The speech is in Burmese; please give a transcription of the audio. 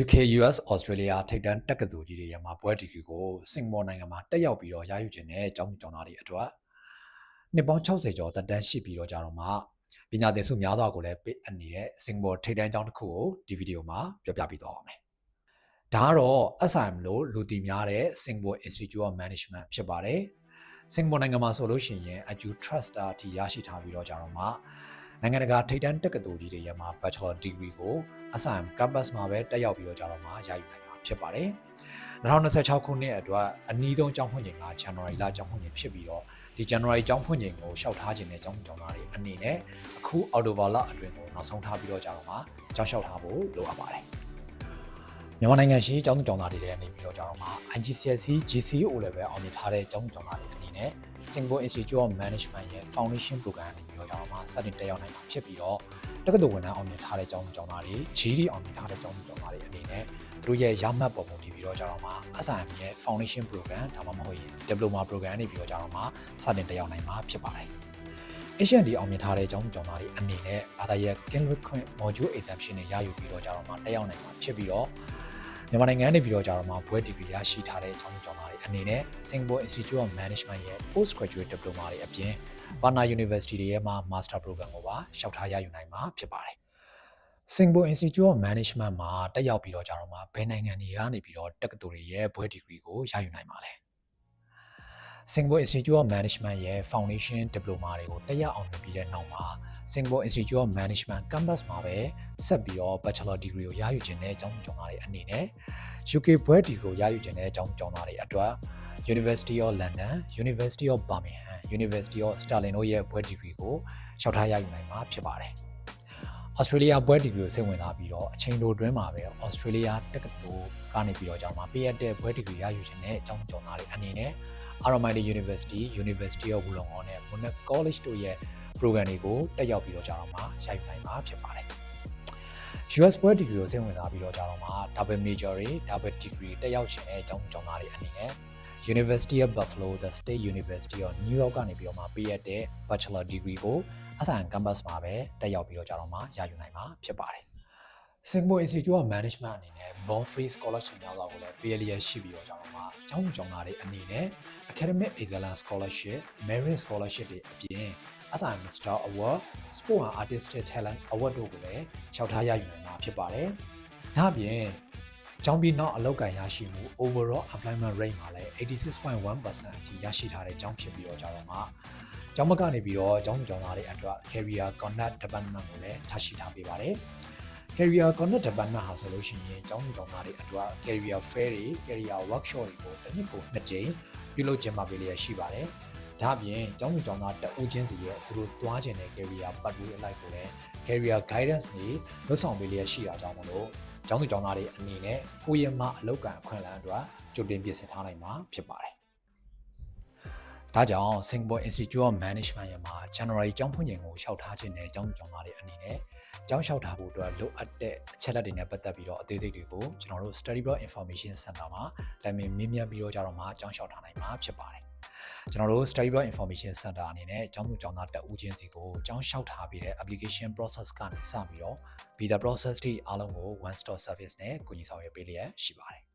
UK US Australia ထိပ်တန်းတက္ကသိုလ်ကြီးတွေရမှာဘွဲဒီဂရီကိုစင်ကာပူနိုင်ငံမှာတက်ရောက်ပြီးတော့ရယူခြင်းနဲ့အကြောင်းကြောင်းသားတွေအတွက်နှစ်ပေါင်း60ကျော်တက်တန်းရှိပြီးတော့ကြတော့မှပညာသင်ဆုများစွာကိုလည်းပေးအပ်နေတဲ့စင်ကာပူထိပ်တန်းကျောင်းတစ်ခုကိုဒီဗီဒီယိုမှာပြောပြပေးသွားပါမယ်။ဒါကတော့ SIM လို့လူသိများတဲ့ Singapore Institute of Management ဖြစ်ပါတယ်။စင်ကာပူနိုင်ငံမှာဆိုလို့ရှိရင် Aju Trust အထိရရှိထားပြီးတော့ကြတော့မှနိုင်ငံတကာထိပ်တန်းတက္ကသိုလ်ကြီးတွေရမှာ Bachelor Degree ကို SIM campus မှာပဲတက်ရောက်ပြီးတော့ကြတော့မှရယူနိုင်မှာဖြစ်ပါတယ်။2026ခုနှစ်အတွက်အနည်းဆုံးကျောင်းဖွင့်ချိန်က January လကျောင်းဖွင့်ချိန်ဖြစ်ပြီးတော့ဒီ January ကျောင်းဖွင့်ချိန်ကိုရှောက်ထားခြင်းနဲ့ကျောင်းကျောင်းသားတွေအနေနဲ့အခု October လအတွင်းကိုနောက်ဆုံးထားပြီးတော့ကြတော့မှကျောင်းလျှောက်ထားဖို့လိုအပ်ပါတယ်။မြန်မာနိုင်ငံရှိကျောင်းသူကျောင်းသားတွေလည်းအနေပြီးတော့ကြတော့မှ IGCSE GCE level အောင်မြင်ထားတဲ့ကျောင်းသူကျောင်းသားတွေအနေနဲ့ Singapore Institute of Management ရဲ့ Foundation Program အနေပြီးတော့ကြတော့မှစတင်တက်ရောက်နိုင်မှာဖြစ်ပြီးတော့ တက္ကသိုလ်ဝန်ထမ်းအောင်မြင်ထားတဲ့ကျောင်းသူကျောင်းသားတွေ GD အောင်မြင်ထားတဲ့ကျောင်းသူကျောင်းသားတွေအနေနဲ့သူတို့ရဲ့ရမှတ်ပုံပုံတည်ပြီးတော့ကြတော့မှ SIM ရဲ့ Foundation Program ဒါမှမဟုတ်ရင် Diploma Program နေပြီးတော့ကြတော့မှစတင်တက်ရောက်နိုင်မှာဖြစ်ပါတယ်။ Asian ဒီအောင်မြင်ထားတဲ့ကျောင်းသူကျောင်းသားတွေအနေနဲ့ဘာသာရပ် Kinley Queen Module Exemption တွေရယူပြီးတော့ကြတော့မှတက်ရောက်နိုင်မှာဖြစ်ပြီးတော့ မြန်မာနိုင်ငံနေပြီးတော့ကြတော့မှဘွဲဒီဂရီရရှိထားတဲ့ကျောင်းသူကျောင်းသားတွေအနေနဲ့ Singapore Institute of Management ရဲ့ Postgraduate Diploma တွေအပြင် Partner University တွေရဲ့မှာ Master Program ကိုပါရှောက်ထားရယူနိုင်မှာဖြစ်ပါတယ်။ Singapore Institute of Management မှာတက်ရောက်ပြီးတော့ကြတော့မှဘယ်နိုင်ငံတွေကနေပြီးတော့တက္ကသိုလ်တွေရဲ့ဘွဲဒီဂရီကိုရယူနိုင်မှာလဲ။ Singapore Institute of Management ရဲ့ Foundation Diploma တွေကိုတက်ရောက်အောင်ပြီးတဲ့နောက်မှာ Singapore Institute of Management Campus မှာပဲဆက်ပြီးတော့ Bachelor Degree ကိုရယူခြင်းတဲ့အကြောင်းကြောင့်သားတွေအနေနဲ့ UK ဘွဲဒီကိုရယူခြင်းတဲ့အကြောင်းကြောင့်သားတွေအတွက် University of London, University of Birmingham, University of Stirling တို့ရဲ့ဘွဲဒီဂရီကိုလျှောက်ထားရယူနိုင်မှာဖြစ်ပါတယ်။ Australia ဘွဲဒီဂရီကိုစိတ်ဝင်စားပြီးတော့အချိန်တိုတွင်းမှာပဲ Australia တက္ကသိုလ်ကနေပြီးတော့ကျောင်းမှာပေးရတဲ့ဘွဲဒီဂရီရယူခြင်းတဲ့အကြောင်းကြောင့်သားတွေအနေနဲ့ Armada University, University of Wollongong နဲ့ Monash College တို့ရဲ့ program တွေကိုတက်ရောက်ပြီးတော့ကြာတော့မှရိုက်နိုင်မှာဖြစ်ပါတယ်။ US World Degree ကိုစိတ်ဝင်စားပြီးတော့ကြာတော့မှ double major တွေ double degree တက်ရောက်ခြင်းတဲ့အကြောင်းကြောင့်သားတွေအနေနဲ့ University of Buffalo, the State University of New York ကနေပြီးတော့မှပေးရတဲ့ Bachelor Degree ကိုအဆိုင် campus မှာပဲတက်ရောက်ပြီးတော့ကြာတော့မှရယူနိုင်မှာဖြစ်ပါတယ်။ Singapore Institute of Management အနေနဲ့ Bond Free Scholarship များစွာကိုလည်းပေးရရှိပြီးတော့ကြာတော့မှကျောင်းကျောင်းသားတွေအနေနဲ့ Academic Excellence Scholarship, Merit Scholarship တွေအပြင် SIM Star Award, Sport and Artistic Talent Award တို့ကိုလည်းလျှောက်ထားရယူနိုင်မှာဖြစ်ပါတယ်။ဒါ့အပြင်ကျောင်းပြီးနောက်အလောက်ကန်ရရှိမှု overall employment rate မှာလည်း86.1%အထိရရှိထားတဲ့ကျောင်းဖြစ်ပြီးတော့ကြတော့မှကျောင်းမကနေပြီးတော့ကျောင်းကျောင်းသားတွေအတွက် career conduct department ကိုလည်းထားရှိထားပေးပါတယ်။ career conduct department ဟာဆိုလို့ရှိရင်ကျောင်းကျောင်းသားတွေအတွက် career fair တွေ career workshop တွေကိုတစ်နှစ်ကိုနှစ်ကြိမ်ပြုလုပ်ကျင်းပပေးလျက်ရှိပါတယ်။ဒါ့အပြင်ကျောင်းကျောင်းသားတအုပ်ချင်းစီရဲ့သူတို့တွားကျင်တဲ့ career pathway အလိုက်ကိုလည်း career guidance တွေလွှတ်ဆောင်ပေးလျက်ရှိတာကြောင့်မလို့ကျောင်းသူကျောင်းသားတွေအနေနဲ့ကိုယ့်ရဲ့မှအလောက်ကန်အခွင့်အလမ်းအတွက်ကြိုတင်ပြင်ဆင်ထားနိုင်မှာဖြစ်ပါတယ်။ ဒါကြောင့် Singapore Institute of Management ရမှာ January ကျောင်းဖွင့်ချိန်ကိုလျှောက်ထားခြင်းနဲ့ကျောင်းသူကျောင်းသားတွေအနေနဲ့ကျောင်းလျှောက်ထားဖို့အတွက်လိုအပ်တဲ့အချက်လက်တွေနဲ့ပတ်သက်ပြီးတော့အသေးစိတ်တွေကိုကျွန်တော်တို့ Study Block Information Center မှာတိုင်ပင်မြင်းမြတ်ပြီးတော့ကြတော့မှကျောင်းလျှောက်ထားနိုင်မှာဖြစ်ပါတယ်ကျွန်တော်တို့ Study Block Information Center အနေနဲ့ကျောင်းသူကျောင်းသားတက်ဦးချင်းစီကိုကျောင်းလျှောက်ထားပြီးတဲ့ application process ကနေစပြီးတော့ visa process တွေအားလုံးကို one stop service နဲ့ကူညီဆောင်ရွက်ပေးလျက်ရှိပါတယ်